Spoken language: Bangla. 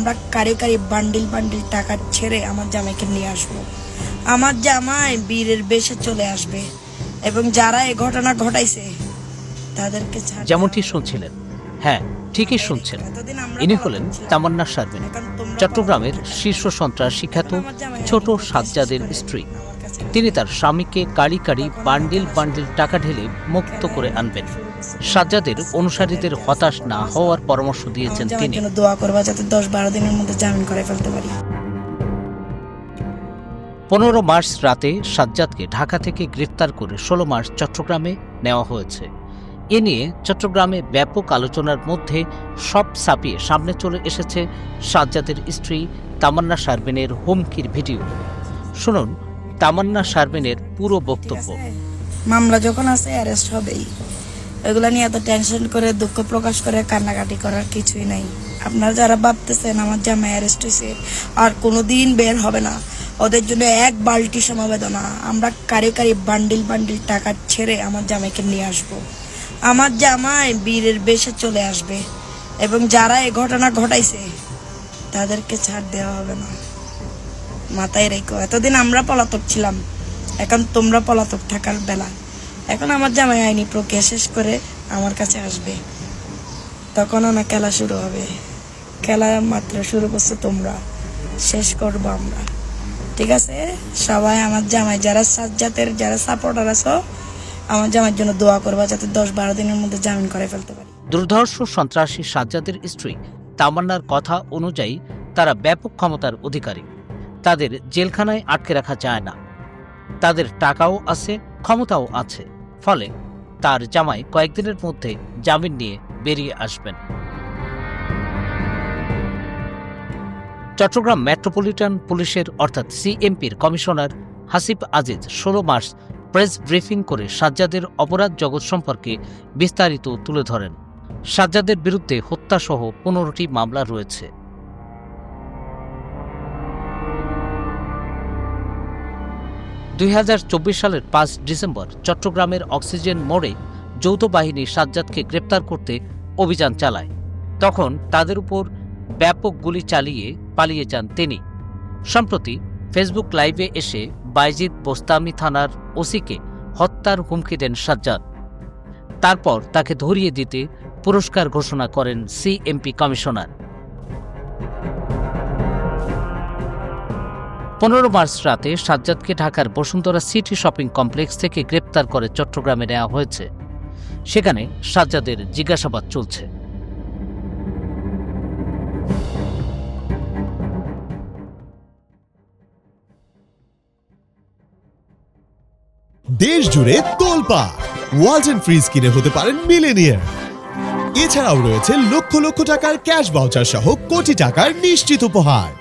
আমরা কারে কারে বান্ডিল বান্ডিল টাকা ছেড়ে আমার জামাইকে নিয়ে আসব। আমার জামাই বীরের বেশে চলে আসবে এবং যারা এ ঘটনা ঘটাইছে তাদেরকে যেমনটি শুনছিলেন। হ্যাঁ ঠিকই শুনছেন। ইনি হলেন। তামান্না শারমিন চট্টগ্রামের শীর্ষ সন্ত্রাস খ্যাত ছোট সাজ্জাদের স্ত্রী। তিনি তার স্বামীকে কাড়ি কাড়ি বান্ডিল বান্ডিল টাকা ঢেলে মুক্ত করে আনবেন। সাজ্জাদের অনুসারীদের হতাশ না হওয়ার পরামর্শ দিয়েছেন তিনি। দোয়া করবা যাতে দশ বারো দিনের মধ্যে জামিন করে ফেলতে পারি। পনেরো মার্চ রাতে সাজ্জাদকে ঢাকা থেকে গ্রেফতার করে ষোলো মার্চ চট্টগ্রামে নেওয়া হয়েছে। এ নিয়ে চট্টগ্রামে ব্যাপক আলোচনার মধ্যে সব ছাপিয়ে সামনে চলে এসেছে সাজ্জাদের স্ত্রী তামান্না শারমিনের হুমকির ভিডিও। শুনুন তামান্না শারমিনের পুরো বক্তব্য। মামলা যখন আছে অ্যারেস্ট হবেই। এগুলা নিয়ে এত টেনশন করে, দুঃখ প্রকাশ করে, কান্নাকাটি করার কিছুই নাই। আপনারা যারা ভাবতেছেন, আমার জামাই অ্যারেস্ট হয়েছে, আর কোনো দিন বের হবে না। ওদের জন্য এক বালতি সমবেদনা। আমরা কারি কারি বান্ডিল বান্ডিল টাকা ছেড়ে আমার জামাইকে নিয়ে আসব। আমার জামাই বীরের বেশে চলে আসবে। এবং যারা এই ঘটনা ঘটাইছে, তাদেরকে ছাড় দেওয়া হবে না। মাথায় রেখো। এতদিন আমরা পলাতক ছিলাম। এখন তোমরা পলাতক থাকার বেলা। এখন আমার জামাই আইনি প্রক্রিয়া শেষ করে আমার কাছে আসবে। তখন আমার খেলা শুরু হবে। খেলা মাত্র শুরু করছ তোমরা। শেষ করব আমরা। ঠিক আছে? সবাই আমার জামাই, যারা সাজ্জাতের যারা সাপোর্টার আছো, আমার জামাইয়ের জন্য দোয়া করবা যাতে দশ বারো দিনের মধ্যে জামিন করে ফেলতে পারি। দুর্ধর্ষ সন্ত্রাসী সাজ্জাদের স্ত্রী তামান্নার কথা অনুযায়ী তারা ব্যাপক ক্ষমতার অধিকারী। তাদের জেলখানায় আটকে রাখা যায় না। তাদের টাকাও আছে, ক্ষমতাও আছে। ফলে তার জামাই কয়েকদিনের মধ্যে জামিন নিয়ে বেরিয়ে আসবেন। চট্টগ্রাম মেট্রোপলিটন পুলিশের, অর্থাৎ সিএমপির কমিশনার হাসিব আজিজ ষোলো মার্চ প্রেস ব্রিফিং করে সাজ্জাদের অপরাধ জগৎ সম্পর্কে বিস্তারিত তুলে ধরেন। সাজ্জাদের বিরুদ্ধে হত্যাসহ পনেরোটি মামলা রয়েছে। দুই হাজার চব্বিশ সালের পাঁচ ডিসেম্বর চট্টগ্রামের অক্সিজেন মোড়ে যৌথ বাহিনী সাজ্জাদকে গ্রেপ্তার করতে অভিযান চালায়। তখন তাদের উপর ব্যাপক গুলি চালিয়ে পালিয়ে যান তিনি। সম্প্রতি ফেসবুক লাইভে এসে বাইজিদ বোস্তামি থানার ওসিকে হত্যার হুমকি দেন সাজ্জাদ। তারপর তাকে ধরিয়ে দিতে পুরস্কার ঘোষণা করেন সিএমপি কমিশনার। পনেরো মার্চ রাতে সাজ্জাদকে ঢাকার বসুন্ধরা সিটি শপিং কমপ্লেক্স থেকে গ্রেপ্তার করে চট্টগ্রামে নেওয়া হয়েছে। সেখানে সাজ্জাদের জিজ্ঞাসাবাদ চলছে। দেশ জুড়ে তোলপা ওয়ালটন ফ্রিজ কিনে হতে পারেন মিলেনিয়ার এছাড়াও রয়েছে লক্ষ লক্ষ টাকার ক্যাশ ভাউচার সহ কোটি টাকার নিশ্চিত উপহার।